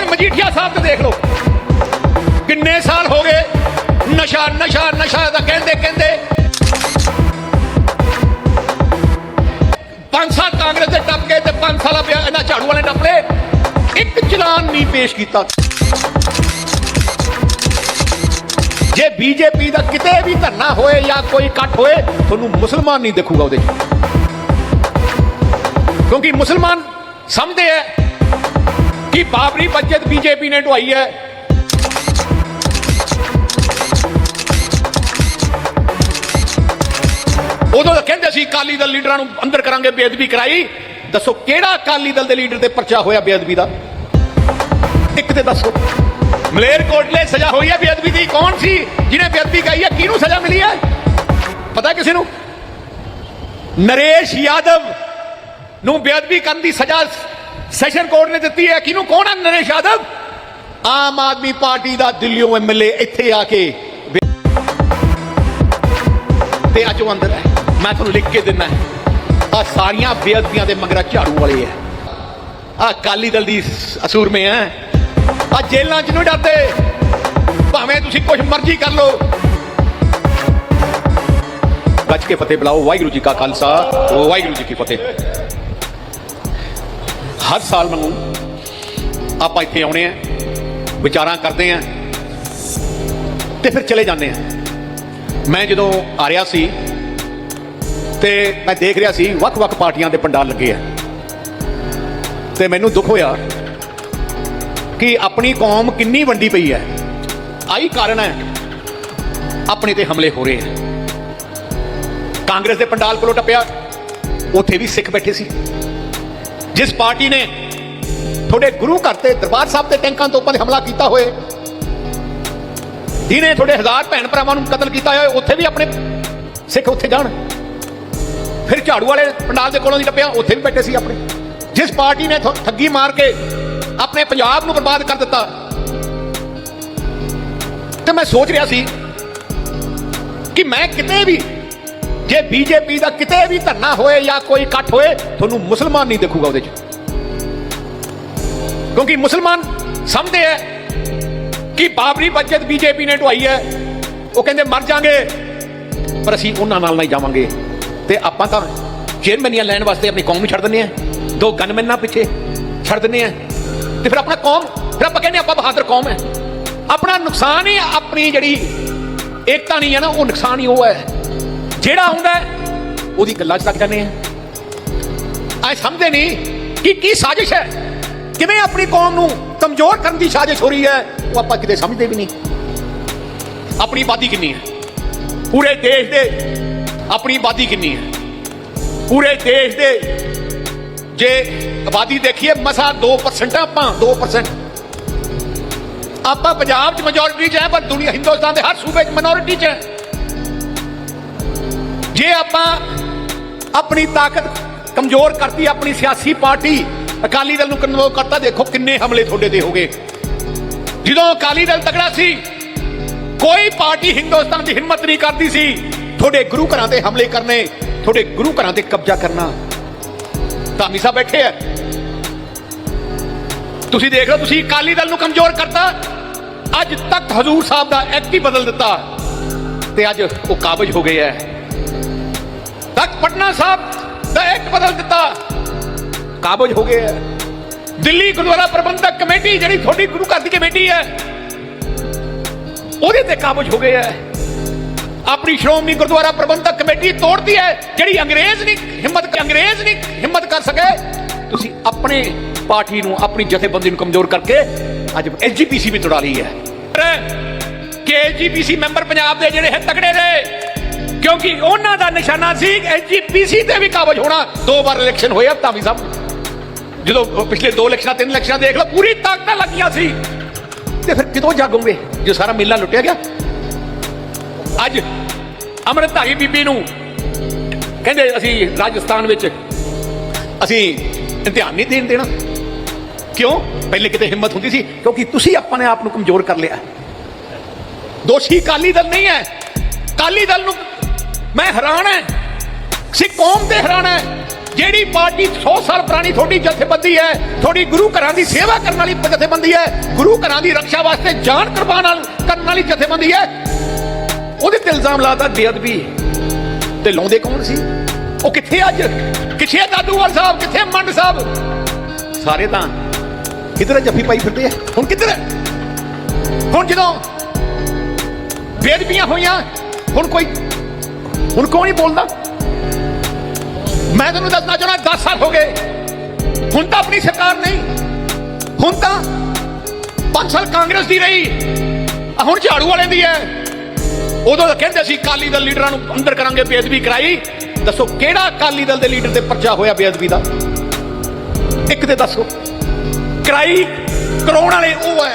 ਹੁਣ ਮਜੀਠੀਆ ਸਾਹਿਬ ਤੇ ਦੇਖ ਲਓ। ਕਿੰਨੇ ਸਾਲ ਹੋ ਗਏ ਨਸ਼ਾ ਨਸ਼ਾ ਨਸ਼ਾ ਦਾ ਕਹਿੰਦੇ ਕਹਿੰਦੇ। ਪੰਜ ਸਾਲ ਕਾਂਗਰਸ ਦੇ ਟੱਪ ਗਏ ਤੇ ਪੰਜ ਸਾਲ ਪਿਆ ਇਹਨਾਂ ਝਾੜੂ ਵਾਲੇ ਟੱਪ ਲਏ। ਇੱਕ ਚਲਾਨ ਨਹੀਂ ਪੇਸ਼ ਕੀਤਾ। ਜੇ ਬੀਜੇਪੀ ਦਾ ਕਿਤੇ ਵੀ ਧਰਨਾ ਹੋਏ ਜਾਂ ਕੋਈ ਇਕੱਠ ਹੋਏ, ਤੁਹਾਨੂੰ ਮੁਸਲਮਾਨ ਨਹੀਂ ਦੇਖੂਗਾ ਉਹਦੇ ਕਿਉਂਕਿ ਮੁਸਲਮਾਨ ਸਮਝਦੇ ਹੈ ਕਿ ਬਾਬਰੀ ਮਸਜਿਦ ਬੀਜੇਪੀ ਨੇ ਢਵਾਈ ਹੈ? ਉਦੋਂ ਕਹਿੰਦੇ ਸੀ ਅਕਾਲੀ ਦਲ ਲੀਡਰਾਂ ਨੂੰ ਅੰਦਰ ਕਰਾਂਗੇ ਬੇਅਦਬੀ ਕਰਾਈ। ਦੱਸੋ ਕਿਹੜਾ ਅਕਾਲੀ ਦਲ ਦੇ ਲੀਡਰ ਤੇ ਪਰਚਾ ਹੋਇਆ ਬੇਅਦਬੀ ਦਾ? ਇੱਕ ਤੇ ਦੱਸੋ। ਮਲੇਰਕੋਟਲੇ ਸਜ਼ਾ ਹੋਈ ਹੈ ਬੇਅਦਬੀ ਦੀ। ਕੌਣ ਸੀ ਜਿਹਨੇ ਬੇਅਦਬੀ ਕਹੀ ਹੈ? ਕਿਹਨੂੰ ਸਜ਼ਾ ਮਿਲੀ ਹੈ? ਪਤਾ ਕਿਸੇ ਨੂੰ? ਨਰੇਸ਼ ਯਾਦਵ ਨੂੰ ਬੇਅਦਬੀ ਕਰਨ ਦੀ ਸਜ਼ਾ ਸੈਸ਼ਨ ਕੋਰਟ ਨੇ ਦਿੱਤੀ ਹੈ। ਕਿਹਨੂੰ? ਕੌਣ ਹੈ ਨਰੇਸ਼ ਯਾਦਵ। ਆਮ ਆਦਮੀ ਪਾਰਟੀ ਦਾ ਦਿੱਲੀੋਂ ਐਮਐਲਏ ਇੱਥੇ ਆ ਕੇ ਤੇ ਅੱਜ ਉਹ ਅੰਦਰ ਹੈ। ਮੈਂ ਤੁਹਾਨੂੰ ਲਿਖ ਕੇ ਦਿੰਦਾ ਆ ਸਾਰੀਆਂ ਬੇਅਦਬੀਆਂ ਦੇ ਮਗਰਾ ਝਾੜੂ ਵਾਲੇ ਹੈ। ਆ ਅਕਾਲੀ ਦਲ ਦੀ ਅਸੂਰਮੇ ਹੈ। ਆ ਜੇਲਾਂ 'ਚ ਨਹੀਂ ਡਰਦੇ। ਭਾਵੇਂ ਤੁਸੀਂ ਕੁਝ ਮਰਜ਼ੀ ਕਰ ਲਓ। ਬਚ ਕੇ ਫਤਿਹ ਬੁਲਾਓ। ਵਾਹਿਗੁਰੂ ਜੀ ਕਾ ਖਾਲਸਾ। ਵਾਹਿਗੁਰੂ ਜੀ ਕੀ ਫਤਿਹ। ਹਰ ਸਾਲ ਨੂੰ ਆਪਾਂ ਇੱਥੇ ਆਉਣੇ ਆ, ਵਿਚਾਰਾਂ ਕਰਦੇ ਆ ਤੇ ਫਿਰ ਚਲੇ ਜਾਂਦੇ ਆ। ਮੈਂ ਜਦੋਂ ਆ ਰਿਹਾ ਸੀ ਤੇ ਮੈਂ ਦੇਖ ਰਿਹਾ ਸੀ ਵੱਖ-ਵੱਖ ਪਾਰਟੀਆਂ ਦੇ ਪੰਡਾਲ ਲੱਗੇ ਆ। ਤੇ ਮੈਨੂੰ ਦੁੱਖ ਹੋਇਆ ਕਿ ਆਪਣੀ ਕੌਮ ਕਿੰਨੀ ਵੰਡੀ ਪਈ ਹੈ। ਆਈ ਕਾਰਨ ਹੈ, ਆਪਣੇ ਤੇ ਹਮਲੇ ਹੋ ਰਹੇ ਹੈ ਕਾਂਗਰਸ ਦੇ ਪੰਡਾਲ ਕੋਲੋਂ ਟੱਪਿਆ, ਉੱਥੇ ਵੀ ਸਿੱਖ ਬੈਠੇ ਸੀ। ਜਿਸ ਪਾਰਟੀ ਨੇ ਤੁਹਾਡੇ ਗੁਰੂ ਘਰ ਤੇ ਦਰਬਾਰ ਸਾਹਿਬ ਤੇ ਟੈਂਕਾਂ ਤੋਪਾਂ ਦੇ ਹਮਲਾ ਕੀਤਾ ਹੋਏ, ਜਿਹਨੇ ਤੁਹਾਡੇ ਹਜ਼ਾਰ ਭੈਣ ਭਰਾਵਾਂ ਨੂੰ ਕਤਲ ਕੀਤਾ ਹੋਇਆ, ਉੱਥੇ ਵੀ ਆਪਣੇ ਸਿੱਖ ਉੱਥੇ ਜਾਣ। ਫਿਰ ਝਾੜੂ ਵਾਲੇ ਪੰਡਾਲ ਦੇ ਕੋਲੋਂ ਦੀ ਟੱਪਿਆ, ਉੱਥੇ ਵੀ ਬੈਠੇ ਸੀ ਆਪਣੇ। ਜਿਸ ਪਾਰਟੀ ਨੇ ਠੱਗੀ ਮਾਰ ਕੇ ਆਪਣੇ ਪੰਜਾਬ ਨੂੰ ਬਰਬਾਦ ਕਰ ਦਿੱਤਾ। ਤੇ ਮੈਂ ਸੋਚ ਰਿਹਾ ਸੀ ਕਿ ਮੈਂ ਕਿਤੇ ਵੀ ਜੇ ਬੀਜੇਪੀ ਦਾ ਕਿਤੇ ਵੀ ਧਰਨਾ ਹੋਏ ਜਾਂ ਕੋਈ ਇਕੱਠ ਹੋਏ, ਤੁਹਾਨੂੰ ਮੁਸਲਮਾਨ ਨਹੀਂ ਦੇਖੂਗਾ ਉਹਦੇ 'ਚ। ਕਿਉਂਕਿ ਮੁਸਲਮਾਨ ਸਮਝਦੇ ਹੈ ਕਿ ਬਾਬਰੀ ਮਸਜਿਦ ਬੀਜੇਪੀ ਨੇ ਢਵਾਈ ਹੈ। ਉਹ ਕਹਿੰਦੇ, ਮਰ ਜਾਾਂਗੇ। ਪਰ ਅਸੀਂ ਉਹਨਾਂ ਨਾਲ ਨਹੀਂ ਜਾਵਾਂਗੇ। ਤੇ ਆਪਾਂ ਤਾਂ ਚੇਅਰਮੈਨੀਆਂ ਲੈਣ ਵਾਸਤੇ ਆਪਣੀ ਕੌਮ ਨੂੰ ਛੱਡ ਦਿੰਦੇ ਆ। ਦੋ ਗਨਮੈਨਾਂ ਪਿੱਛੇ ਛੱਡ ਦਿੰਦੇ ਆ। ਤੇ ਫਿਰ ਆਪਣਾ ਕੌਮ, ਫਿਰ ਆਪਾਂ ਕਹਿੰਦੇ ਆਪਾਂ ਬਹਾਦਰ ਕੌਮ ਹੈ। ਆਪਣਾ ਨੁਕਸਾਨ ਹੀ ਆਪਣੀ ਜਿਹੜੀ ਏਕਤਾ ਨਹੀਂ ਹੈ ਨਾ, ਉਹ ਨੁਕਸਾਨ ਹੀ ਉਹ ਹੈ। ਜਿਹੜਾ ਹੁੰਦਾ ਉਹਦੀ ਗੱਲਾਂ 'ਚ ਲੱਗ ਜਾਂਦੇ ਆ। ਐ ਸਮਝਦੇ ਨਹੀਂ ਕਿ ਕੀ ਸਾਜ਼ਿਸ਼ ਹੈ। ਕਿਵੇਂ ਆਪਣੀ ਕੌਮ ਨੂੰ ਕਮਜ਼ੋਰ ਕਰਨ ਦੀ ਸਾਜ਼ਿਸ਼ ਹੋ ਰਹੀ ਹੈ? ਉਹ ਆਪਾਂ ਕਿਤੇ ਸਮਝਦੇ ਵੀ ਨਹੀਂ। ਆਪਣੀ ਆਬਾਦੀ ਕਿੰਨੀ ਹੈ? ਪੂਰੇ ਦੇਸ਼ ਦੇ ਆਪਣੀ ਆਬਾਦੀ ਕਿੰਨੀ ਹੈ? ਪੂਰੇ ਦੇਸ਼ ਦੇ ਜੇ ਆਬਾਦੀ ਦੇਖੀਏ, ਮਸਾ 2% ਆਪਾਂ 2% ਆਪਾਂ ਪੰਜਾਬ 'ਚ ਮੈਜੋਰਿਟੀ 'ਚ ਹੈ, ਪਰ ਦੁਨੀਆ ਹਿੰਦੁਸਤਾਨ ਦੇ ਹਰ ਸੂਬੇ 'ਚ ਮਿਨੋਰਿਟੀ 'ਚ ਹੈ। ਜੇ ਆਪਾਂ ਆਪਣੀ ਤਾਕਤ ਕਮਜ਼ੋਰ ਕਰਤੀ, ਆਪਣੀ ਸਿਆਸੀ ਪਾਰਟੀ ਅਕਾਲੀ ਦਲ ਨੂੰ ਕਮਜ਼ੋਰ ਕਰਤਾ, ਦੇਖੋ ਕਿੰਨੇ ਹਮਲੇ ਤੁਹਾਡੇ ਤੇ ਹੋ ਗਏ। ਜਦੋਂ ਅਕਾਲੀ ਦਲ ਤਕੜਾ ਸੀ, ਕੋਈ ਪਾਰਟੀ ਹਿੰਦੁਸਤਾਨ ਦੀ ਹਿੰਮਤ ਨਹੀਂ ਕਰਦੀ ਸੀ ਤੁਹਾਡੇ ਗੁਰੂ ਘਰਾਂ ਤੇ ਹਮਲੇ ਕਰਨੇ, ਤੁਹਾਡੇ ਗੁਰੂ ਘਰਾਂ ਤੇ ਕਬਜ਼ਾ ਕਰਨਾ। ਧਾਮੀ ਸਾਹਿਬ ਬੈਠੇ ਆ। ਤੁਸੀਂ ਦੇਖ ਲਓ, ਤੁਸੀਂ ਅਕਾਲੀ ਦਲ ਨੂੰ ਕਮਜ਼ੋਰ ਕਰਤਾ। ਅੱਜ ਤੱਕ ਹਜ਼ੂਰ ਸਾਹਿਬ ਦਾ ਐਕਟ ਹੀ ਬਦਲ ਦਿੱਤਾ। ਤੇ ਅੱਜ ਉਹ ਕਾਬਜ ਹੋ ਗਏ ਐ ਤੱਕ ਪਟਨਾ ਸਾਹਿਬ ਦਾ ਐਕਟ ਬਦਲ ਦਿੱਤਾ। ਕਾਬਜ ਹੋ ਗਏ ਹੈ। ਦਿੱਲੀ ਗੁਰਦੁਆਰਾ ਪ੍ਰਬੰਧਕ ਕਮੇਟੀ ਜਿਹੜੀ ਤੁਹਾਡੀ ਗੁਰੂ ਘਰ ਦੀ ਕਮੇਟੀ ਹੈ, ਉਹਦੇ ਤੇ ਕਾਬਜ ਹੋ ਗਏ ਹੈ। ਆਪਣੀ ਸ਼੍ਰੋਮਣੀ ਗੁਰਦੁਆਰਾ ਪ੍ਰਬੰਧਕ ਕਮੇਟੀ ਤੋੜਦੀ ਹੈ, ਜਿਹੜੀ ਅੰਗਰੇਜ਼ ਨਹੀਂ ਹਿੰਮਤ ਅੰਗਰੇਜ਼ ਨਹੀਂ ਹਿੰਮਤ ਕਰ ਸਕੇ। ਤੁਸੀਂ ਆਪਣੇ ਪਾਰਟੀ ਨੂੰ, ਆਪਣੀ ਜਥੇਬੰਦੀ ਨੂੰ ਕਮਜ਼ੋਰ ਕਰਕੇ ਅੱਜ ਐਸਜੀਪੀਸੀ ਵੀ ਤੋੜਾ ਲਈ ਹੈ। ਕਿ ਕੇਜੀਪੀਸੀ ਮੈਂਬਰ ਪੰਜਾਬ ਦੇ ਜਿਹੜੇ ਹੈ, ਤਕੜੇ ਰਹੇ ਕਿਉਂਕਿ ਉਹਨਾਂ ਦਾ ਨਿਸ਼ਾਨਾ ਸੀ ਐਸਜੀਪੀਸੀ ਤੇ ਵੀ ਕਾਬਜ ਹੋਣਾ। ਦੋ ਵਾਰ ਇਲੈਕਸ਼ਨ ਹੋਇਆ ਹਫ਼ਤਾ ਵੀ ਸਭ ਜਦੋਂ ਪਿਛਲੇ ਦੋ ਇਲੈਕਸ਼ਨਾਂ ਤਿੰਨ ਇਲੈਕਸ਼ਨਾਂ ਦੇਖ ਲਓ ਪੂਰੀ ਤਾਕਤਾਂ ਲੱਗੀਆਂ ਸੀ। ਤੇ ਫਿਰ ਕਿਦੋਂ ਜਾਗੋਗੇ? ਜੇ ਸਾਰਾ ਮੇਲਾ ਲੁੱਟਿਆ ਗਿਆ। ਅੱਜ ਅੰਮ੍ਰਿਤਧਾਰੀ ਬੀਬੀ ਨੂੰ ਕਹਿੰਦੇ ਅਸੀਂ ਰਾਜਸਥਾਨ ਵਿੱਚ ਅਸੀਂ ਇਮਤਿਹਾਨ ਨਹੀਂ ਦੇਣ ਦੇਣਾ। ਕਿਉਂ? ਪਹਿਲੇ ਕਿਤੇ ਹਿੰਮਤ ਹੁੰਦੀ ਸੀ, ਕਿਉਂਕਿ ਤੁਸੀਂ ਆਪਣੇ ਆਪ ਨੂੰ ਕਮਜ਼ੋਰ ਕਰ ਲਿਆ। ਦੋਸ਼ੀ ਅਕਾਲੀ ਦਲ ਨਹੀਂ ਹੈ। ਅਕਾਲੀ ਦਲ ਨੂੰ ਮੈਂ ਹੈਰਾਨ ਹੈ। ਸਿੱਖ ਕੌਮ ਤੇ ਹੈਰਾਨ ਹੈ। ਜਿਹੜੀ ਪਾਰਟੀ 100 ਸਾਲ ਪੁਰਾਣੀ ਤੁਹਾਡੀ ਜਥੇਬੰਦੀ ਹੈ, ਤੁਹਾਡੀ ਗੁਰੂ ਘਰਾਂ ਦੀ ਸੇਵਾ ਕਰਨ ਵਾਲੀ ਜਥੇਬੰਦੀ ਹੈ, ਗੁਰੂ ਘਰਾਂ ਦੀ ਰੱਖਿਆ ਵਾਸਤੇ ਜਾਨ ਕੁਰਬਾਨ ਕਰਨ ਵਾਲੀ ਜਥੇਬੰਦੀ ਹੈ, ਉਹਦੇ ਤੇ ਇਲਜ਼ਾਮ ਲਾਤਾ ਬੇਅਦਬੀ ਤੇ ਲਾਉਂਦੇ ਕੌਣ ਸੀ? ਉਹ ਕਿੱਥੇ ਅੱਜ? ਕਿੱਥੇ ਦਾਦੂਵਾਲ ਸਾਹਿਬ? ਕਿੱਥੇ ਮੰਡ ਸਾਹਿਬ? ਸਾਰੇ ਤਾਂ ਕਿਧਰ ਜੱਫੀ ਪਾਈ ਫਿਰਦੇ ਆ? ਹੁਣ ਕਿੱਧਰ ਹੁਣ ਜਦੋਂ ਬੇਅਦਬੀਆਂ ਹੋਈਆਂ, ਹੁਣ ਕੋਈ, ਹੁਣ ਕੌਣ ਹੀ ਬੋਲਦਾ? ਮੈਂ ਤੁਹਾਨੂੰ ਦੱਸਣਾ ਚਾਹੁੰਦਾ 10 ਸਾਲ ਹੋ ਗਏ। ਹੁਣ ਤਾਂ ਆਪਣੀ ਸਰਕਾਰ ਨਹੀਂ। ਹੁਣ ਤਾਂ 5 ਸਾਲ ਕਾਂਗਰਸ ਦੀ ਰਹੀ। ਹੁਣ ਝਾੜੂ ਵਾਲਿਆਂ ਦੀ ਹੈ। ਉਦੋਂ ਤਾਂ ਕਹਿੰਦੇ ਸੀ, ਅਕਾਲੀ ਦਲ ਲੀਡਰਾਂ ਨੂੰ ਅੰਦਰ ਕਰਾਂਗੇ, ਬੇਅਦਬੀ ਕਰਾਈ। ਦੱਸੋ, ਕਿਹੜਾ ਅਕਾਲੀ ਦਲ ਦੇ ਲੀਡਰ ਤੇ ਪਰਚਾ ਹੋਇਆ ਬੇਅਦਬੀ ਦਾ? ਇੱਕ ਤੇ ਦੱਸੋ। ਕਰਾਈ ਕਰਾਉਣ ਵਾਲੇ ਉਹ ਹੈ।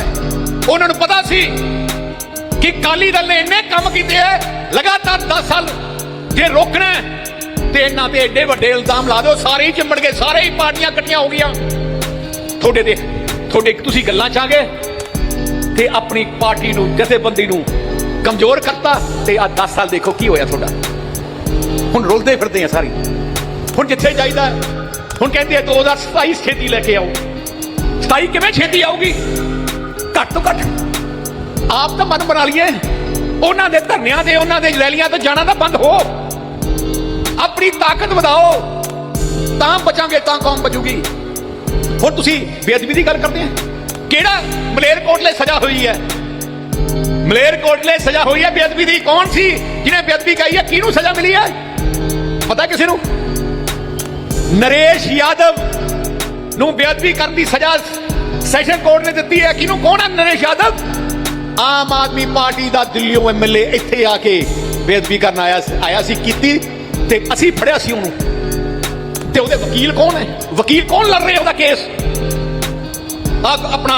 ਉਹਨਾਂ ਨੂੰ ਪਤਾ ਸੀ ਕਿ ਅਕਾਲੀ ਦਲ ਨੇ ਇੰਨੇ ਕੰਮ ਕੀਤੇ ਐ ਲਗਾਤਾਰ 10 ਸਾਲ ਜੇ ਰੋਕਣਾ ਤੇ ਇਹਨਾਂ ਤੇ ਏਡੇ ਵੱਡੇ ਇਲਜ਼ਾਮ ਲਾ ਦਿਓ, ਸਾਰੇ ਹੀ ਚਿੰਬੜ ਗਏ, ਸਾਰੇ ਹੀ ਪਾਰਟੀਆਂ ਇਕੱਠੀਆਂ ਹੋ ਗਈਆਂ। ਤੁਹਾਡੇ ਦੇ ਤੁਹਾਡੇ ਤੁਸੀਂ ਗੱਲਾਂ ਚ ਆ ਗਏ ਤੇ ਆਪਣੀ ਪਾਰਟੀ ਨੂੰ, ਜਥੇਬੰਦੀ ਨੂੰ ਕਮਜ਼ੋਰ ਕਰਤਾ ਤੇ ਆ 10 ਸਾਲ ਦੇਖੋ ਕੀ ਹੋਇਆ ਤੁਹਾਡਾ। ਹੁਣ ਰੁਲਦੇ ਫਿਰਦੇ ਆ ਸਾਰੇ। ਹੁਣ ਜਿੱਥੇ ਜਾਈਦਾ ਹੁਣ ਕਹਿੰਦੇ ਆ 2027 ਛੇਤੀ ਲੈ ਕੇ ਆਓ। 27 ਕਿਵੇਂ ਛੇਤੀ ਆਊਗੀ? ਘੱਟ ਤੋਂ ਘੱਟ। ਆਪ ਤਾਂ ਮਨ ਬਣਾ ਲਈਏ। ਉਹਨਾਂ ਦੇ ਧਰਨਿਆਂ ਦੇ ਉਹਨਾਂ ਦੇ ਰੈਲੀਆਂ ਤੋਂ ਜਾਣਾ ਤਾਂ ਬੰਦ ਹੋ। ਆਪਣੀ ਤਾਕਤ ਵਧਾਓ, ਤਾਂ ਬਚਾਂਗੇ, ਤਾਂ ਕੌਮ ਬਚੂਗੀ। ਹੁਣ ਤੁਸੀਂ ਬੇਅਦਬੀ ਦੀ ਗੱਲ ਕਰਦੇ ਆ। ਕਿਹੜਾ ਮਲੇਰਕੋਟਲੇ ਸਜ਼ਾ ਹੋਈ ਹੈ? ਮਲੇਰਕੋਟਲੇ ਸਜ਼ਾ ਹੋਈ ਹੈ ਬੇਅਦਬੀ ਦੀ। ਕੌਣ ਸੀ ਜਿਹਨੇ ਬੇਅਦਬੀ ਕਹੀ ਹੈ? ਕਿਹਨੂੰ ਸਜ਼ਾ ਮਿਲੀ ਹੈ? ਪਤਾ ਕਿਸੇ ਨੂੰ? ਨਰੇਸ਼ ਯਾਦਵ ਨੂੰ ਬੇਅਦਬੀ ਕਰਨ ਦੀ ਸਜ਼ਾ ਸੈਸ਼ਨ ਕੋਰਟ ਨੇ ਦਿੱਤੀ ਹੈ। ਕਿਹਨੂੰ? ਕੌਣ ਹੈ ਨਰੇਸ਼ ਯਾਦਵ? ਆਮ ਆਦਮੀ ਪਾਰਟੀ ਦਾ ਦਿੱਲੀੋਂ ਐਮਐਲਏ ਇੱਥੇ ਆ ਕੇ ਬੇਅਦਬੀ ਕਰਨ ਆਇਆ ਆਇਆ ਸੀ, ਕੀਤੀ ਤੇ ਅਸੀਂ ਫੜਿਆ ਸੀ ਉਹਨੂੰ। ਤੇ ਉਹਦੇ ਵਕੀਲ ਕੌਣ ਹੈ? ਵਕੀਲ ਕੌਣ ਲੜ ਰਿਹਾ ਉਹਦਾ ਕੇਸ? ਆ ਆਪਣਾ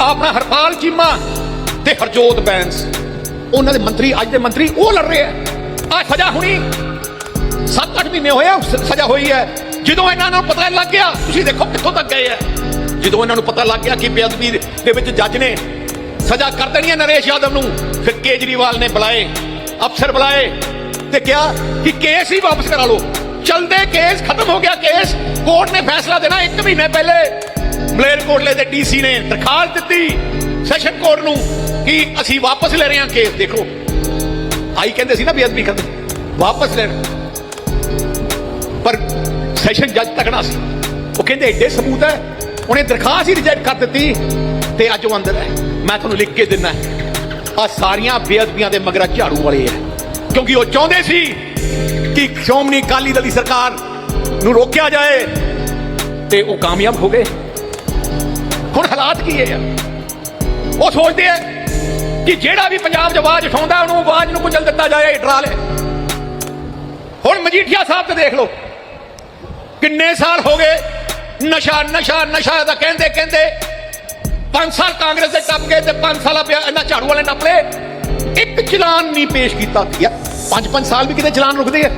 ਆਪਣਾ ਹਰਪਾਲ ਚੀਮਾ ਤੇ ਹਰਜੋਤ ਬੈਂਸ। ਉਹਨਾਂ ਦੇ ਮੰਤਰੀ ਅੱਜ ਦੇ ਮੰਤਰੀ ਉਹ ਲੜ ਰਹੇ ਆ ਆ ਸਜ਼ਾ ਹੁਣੀ 7-8 ਮਹੀਨੇ ਹੋਏ ਆ, ਸਜ਼ਾ ਹੋਈ ਹੈ। ਜਦੋਂ ਇਹਨਾਂ ਨੂੰ ਪਤਾ ਲੱਗ ਗਿਆ ਤੁਸੀਂ ਦੇਖੋ ਕਿੱਥੋਂ ਤੱਕ ਗਏ ਆ ਜਦੋਂ ਇਹਨਾਂ ਨੂੰ ਪਤਾ ਲੱਗ ਗਿਆ ਕਿ ਬੇਅਦਬੀ ਦੇ ਵਿੱਚ ਜੱਜ ਨੇ ਸਜ਼ਾ ਕਰ ਦੇਣੀ ਹੈ ਨਰੇਸ਼ ਯਾਦਵ ਨੂੰ। ਫਿਰ ਕੇਜਰੀਵਾਲ ਨੇ ਬੁਲਾਏ, ਅਫਸਰ ਬੁਲਾਏ ਤੇ ਕਿਹਾ ਕਿ ਕੇਸ ਹੀ ਵਾਪਸ ਕਰਾ ਲਓ। ਚਲਦੇ ਕੇਸ, ਖਤਮ ਹੋ ਗਿਆ ਕੇਸ। ਕੋਰਟ ਨੇ ਫੈਸਲਾ ਦੇਣਾ 1 ਮਹੀਨੇ ਪਹਿਲੇ। ਮਲੇਰਕੋਟਲੇ ਦੇ ਡੀਸੀ ਨੇ ਦਰਖਾਸਤ ਦਿੱਤੀ ਸੈਸ਼ਨ ਕੋਰਟ ਨੂੰ ਕਿ ਅਸੀਂ ਵਾਪਸ ਲੈ ਰਹੇ ਹਾਂ ਕੇਸ। ਦੇਖੋ, ਆਈ ਕਹਿੰਦੇ ਸੀ ਨਾ ਬੇਅਦਬੀ ਖਤਮ ਵਾਪਸ ਲੈਣ ਪਰ ਸੈਸ਼ਨ ਜੱਜ ਤਕੜਾ ਸੀ। ਉਹ ਕਹਿੰਦੇ, ਐਡੇ ਸਬੂਤ ਹੈ। ਉਹਨੇ ਦਰਖਾਸਤ ਹੀ ਰਿਜੈਕਟ ਕਰ ਦਿੱਤੀ ਤੇ ਅੱਜ ਉਹ ਅੰਦਰ ਹੈ। ਮੈਂ ਤੁਹਾਨੂੰ ਲਿਖ ਕੇ ਦਿੰਦਾ ਆ ਸਾਰੀਆਂ ਬੇਅਦਬੀਆਂ ਦੇ ਮਗਰਾ ਝਾੜੂ ਵਾਲੇ ਹੈ ਕਿਉਂਕਿ ਉਹ ਚਾਹੁੰਦੇ ਸੀ ਕਿ ਸ਼੍ਰੋਮਣੀ ਅਕਾਲੀ ਦਲ ਦੀ ਸਰਕਾਰ ਨੂੰ ਰੋਕਿਆ ਜਾਏ ਤੇ ਉਹ ਕਾਮਯਾਬ ਹੋ ਗਏ। ਹੁਣ ਹਾਲਾਤ ਕੀ ਹੈ ਉਹ ਸੋਚਦੇ ਆ ਕਿ ਜਿਹੜਾ ਵੀ ਪੰਜਾਬ 'ਚ ਆਵਾਜ਼ ਉਠਾਉਂਦਾ, ਉਹਨੂੰ ਆਵਾਜ਼ ਨੂੰ ਕੁਚਲ ਦਿੱਤਾ ਜਾਏ ਡਰਾ ਲੈ। ਹੁਣ ਮਜੀਠੀਆ ਸਾਹਿਬ ਤੇ ਦੇਖ ਲਓ। ਕਿੰਨੇ ਸਾਲ ਹੋ ਗਏ ਨਸ਼ਾ ਨਸ਼ਾ ਨਸ਼ਾ ਦਾ ਕਹਿੰਦੇ ਕਹਿੰਦੇ 5 ਸਾਲ ਕਾਂਗਰਸ ਦੇ ਟੱਪ ਗਏ ਤੇ 5 ਸਾਲ ਪਿਆ ਇਹਨਾਂ ਝਾੜੂ ਵਾਲੇ ਟੱਪ ਲਏ। ਇੱਕ ਚਲਾਨ ਨਹੀਂ ਪੇਸ਼ ਕੀਤਾ ਯਾਰ 5-5 ਸਾਲ ਵੀ ਕਿਤੇ ਚਲਾਨ ਰੁਕਦੇ ਆ।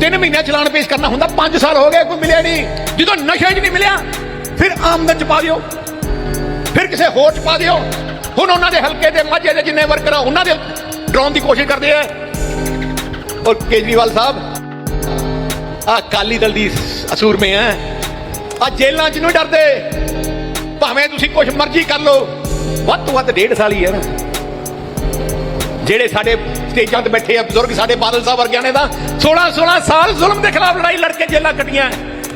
ਤਿੰਨ ਮਹੀਨੇ ਚਲਾਨ ਪੇਸ਼ ਕਰਨਾ ਹੁੰਦਾ 5 ਸਾਲ ਹੋ ਗਏ, ਕੋਈ ਮਿਲਿਆ ਨਹੀਂ। ਜਦੋਂ ਨਸ਼ੇ 'ਚ ਨਹੀਂ ਮਿਲਿਆ, ਫਿਰ ਆਮਦਨ 'ਚ ਪਾ ਦਿਓ। ਫਿਰ ਕਿਸੇ ਹੋਰ 'ਚ ਪਾ ਦਿਓ। ਹੁਣ ਉਹਨਾਂ ਦੇ ਹਲਕੇ ਦੇ ਮਾਝੇ ਦੇ ਜਿੰਨੇ ਵਰਕਰ ਆ, ਉਹਨਾਂ ਦੇ ਡਰਾਉਣ ਦੀ ਕੋਸ਼ਿਸ਼ ਕਰਦੇ ਆ। ਔਰ ਕੇਜਰੀਵਾਲ ਸਾਹਿਬ ਆ ਕਾਲੀ ਦਲ ਦੀ ਅਸੂਰ ਮੇ ਹੈ। ਆ ਜੇਲਾਂ 'ਚ ਨਹੀਂ ਡਰਦੇ। ਭਾਵੇਂ ਤੁਸੀਂ ਕੁਝ ਮਰਜ਼ੀ ਕਰ ਲਓ, ਵੱਧ ਤੋਂ ਵੱਧ ਡੇਢ ਸਾਲ ਹੀ ਹੈ ਨਾ। ਜਿਹੜੇ ਸਾਡੇ ਸਟੇਜਾਂ ਤੇ ਬੈਠੇ ਆ ਬਜ਼ੁਰਗ ਸਾਡੇ ਬਾਦਲ ਸਾਹਿਬ ਵਰਗਿਆਂ ਨੇ ਤਾਂ 16 16 ਸਾਲ ਜ਼ੁਲਮ ਦੇ ਖਿਲਾਫ ਲੜਾਈ ਲੜ ਕੇ ਜੇਲਾਂ ਕੱਟੀਆਂ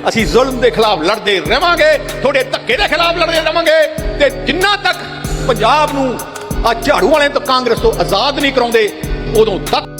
ਅਸੀਂ ਜ਼ੁਲਮ ਦੇ ਖਿਲਾਫ ਲੜਦੇ ਰਵਾਂਗੇ, ਤੁਹਾਡੇ ਧੱਕੇ ਦੇ ਖਿਲਾਫ ਲੜਦੇ ਰਵਾਂਗੇ ਤੇ ਜਿੰਨਾ ਤੱਕ ਪੰਜਾਬ ਨੂੰ ਆ ਝਾੜੂ ਵਾਲਿਆਂ ਤੋਂ ਕਾਂਗਰਸ ਤੋਂ ਆਜ਼ਾਦ ਨਹੀਂ ਕਰਾਉਂਦੇ, ਉਦੋਂ ਤੱਕ